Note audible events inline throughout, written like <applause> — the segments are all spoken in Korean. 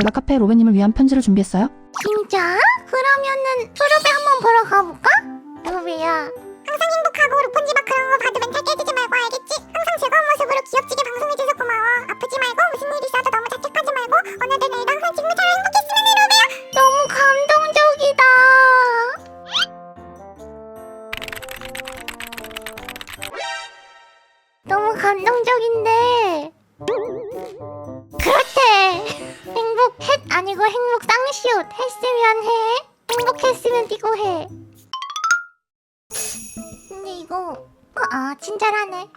제가 카페에 로베님을 위한 편지를 준비했어요. 진짜? 그러면은 수렵에 한번 보러 가볼까? 로비야 항상 행복하고 로폰지 막 그런 거 봐도 멘탈 깨지지 말고 알겠지? 항상 즐거운 모습으로 귀엽지게 방송해줘서 고마워 아프지 말고 무슨 일 있어도 너무 자책하지 말고 오늘도 내일도 항상 지금처럼 행복했으면 해 로베야 너무 감동적이다 너무 감동적인데 그렇대 행복 햇 아니고 행복 쌍시옷 했으면 해 행복했으면 이거 해 근데 이거 어, 아 친절하네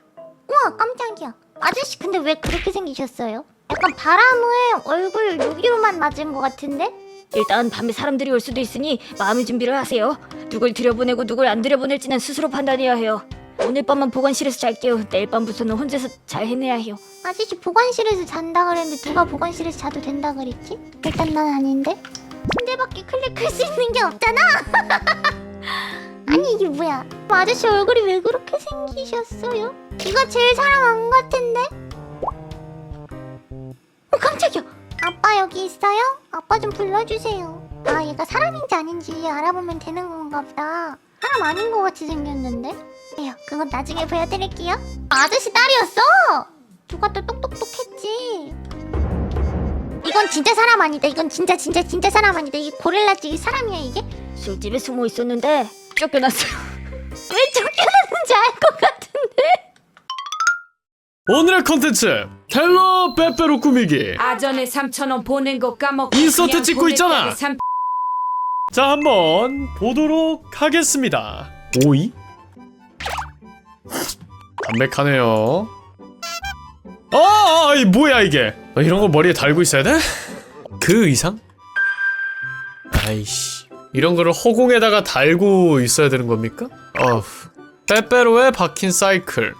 우와 깜짝이야 아저씨 근데 왜 그렇게 생기셨어요? 약간 바람을 얼굴 여기로만 맞은 것 같은데? 일단 밤에 사람들이 올 수도 있으니 마음의 준비를 하세요. 누굴 들여보내고 누굴 안 들여보낼지는 스스로 판단해야 해요. 오늘 밤만 보관실에서 잘게요. 내일 밤부터는 혼자서 잘 해내야 해요. 아저씨 보관실에서 잔다 그랬는데 누가 보관실에서 자도 된다 그랬지? 일단 난 아닌데 침대밖에 클릭할 수 있는 게 없잖아 <laughs> 아니 이게 뭐야 아저씨 얼굴이 왜 그렇게 생기셨어요? 이거 제일 사랑한 것 같은데 어 깜짝이야 아빠 여기 있어요? 아빠 좀 불러주세요 아 얘가 사람인지 아닌지 알아보면 되는 건가 보다 사람 아닌 것 같이 생겼는데 에휴 그건 나중에 보여드릴게요. 아저씨 딸이었어! 누가 또 똑똑똑했지? 이건 진짜 사람 아니다. 이건 진짜 진짜 진짜 사람 아니다. 이게 고릴라지 이게 사람이야 이게? 술집에 숨어 있었는데 쫓겨났어요. <laughs> 왜 쫓겨났는지 알 것 같은데? 오늘의 컨텐츠 텔러 빼빼로 꾸미기. 아전에 3천원 보낸 거 까먹고 인서트 그냥 찍고 있잖아. 삼- 자 한번 보도록 하겠습니다. 오이? 담백하네요 아, 아, 이 뭐야 이게 어, 이런 거 머리에 달고 있어야 돼? 그 이상? 아이씨 이런 거를 허공에다가 달고 있어야 되는 겁니까? 어후 빼빼로에 박힌 사이클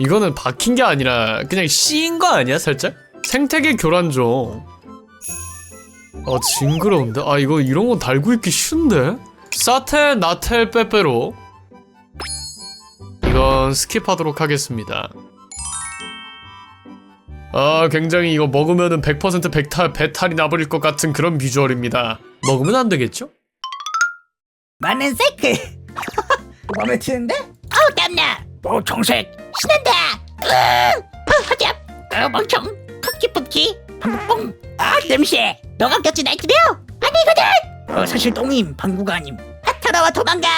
이거는 박힌 게 아니라 그냥 씌인 거 아니야 살짝? 생태계 교란종 아 징그러운데? 아 이거 이런 거 달고 있기 쉬운데? 사텔 나텔 빼빼로 이건 스킵하도록 하겠습니다. 아 굉장히 이거 먹으면은 100% 백탈, 배탈이 나버릴 것 같은 그런 비주얼입니다. 먹으면 안 되겠죠? 많은 사이클 <laughs> 마음에 드는데? 어우 땀나! 오 정색! 신난다! 으아 어, 허잡 어 멍청! 푸키푸키! 방구뽕! 아 냄새! 너가 꼈지 나이트려 아니거든 어 사실 똥임 방구가 아님. 아 돌아와 도망가!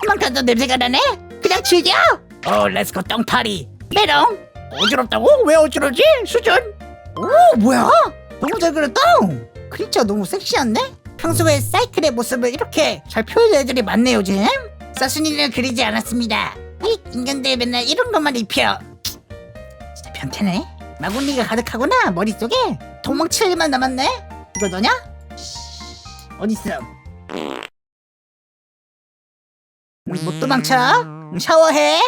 도망가도 냄새가 나네 그냥 즐겨. 어 렛츠고 똥파리. 메롱. 어지럽다고? 왜 어지러지? 수준? 오 뭐야? 너무 잘 그렸다. 글자 너무 섹시한데? 평소에 사이클의 모습을 이렇게 잘 표현한 애들이 많네요 요즘 사순이는 그리지 않았습니다. 이 인간들 맨날 이런 것만 입혀. 진짜 변태네. 마구니가 가득하구나 머릿속에. 도망칠 일만 남았네. 이거 너냐? 어딨어? 못 도망쳐 샤워해